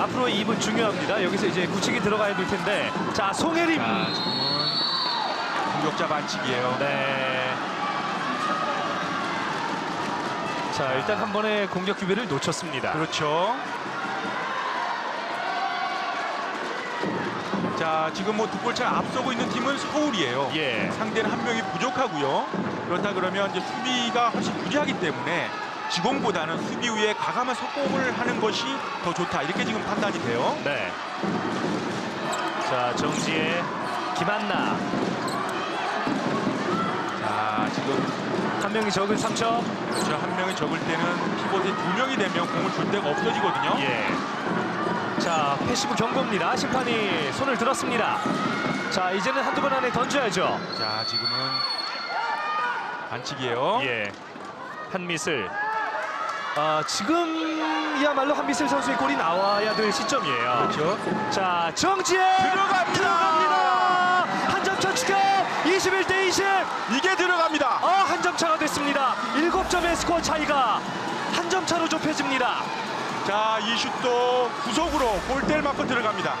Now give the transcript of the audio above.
앞으로 2분 중요합니다. 여기서 이제 구치기 들어가야 될 텐데. 자, 송혜림. 자, 지금은 공격자 반칙이에요. 네. 자, 일단 한 번의 공격 기회를 놓쳤습니다. 그렇죠. 자, 지금 뭐 두 골 차 앞서고 있는 팀은 서울이에요. 예. 상대는 한 명이 부족하고요. 그렇다 그러면 이제 수비가 훨씬 유리하기 때문에 지공보다는 수비 후에 과감한 속공을 하는 것이 더 좋다. 이렇게 지금 판단이 돼요. 네. 자, 정지혜, 김한나. 자, 지금 한 명이 적은 3점. 그렇죠. 한 명이 적을 때는 피봇이 두 명이 되면 공을 줄 데가 없어지거든요. 예. 자, 패시브 경고입니다. 심판이 손을 들었습니다. 자, 이제는 한두 번 안에 던져야죠. 자, 지금은 반칙이에요. 예. 한 미슬. 아, 지금이야말로 한미슬 선수의 골이 나와야 될 시점이에요. 그렇죠. 자, 정지혜 들어갑니다. 들어갑니다. 한 점 차 추가. 21대 20. 이게 들어갑니다. 아, 한 점 차가 됐습니다. 7점의 스코어 차이가 한 점 차로 좁혀집니다. 자, 이 슛도 구속으로 골대를 맞고 들어갑니다.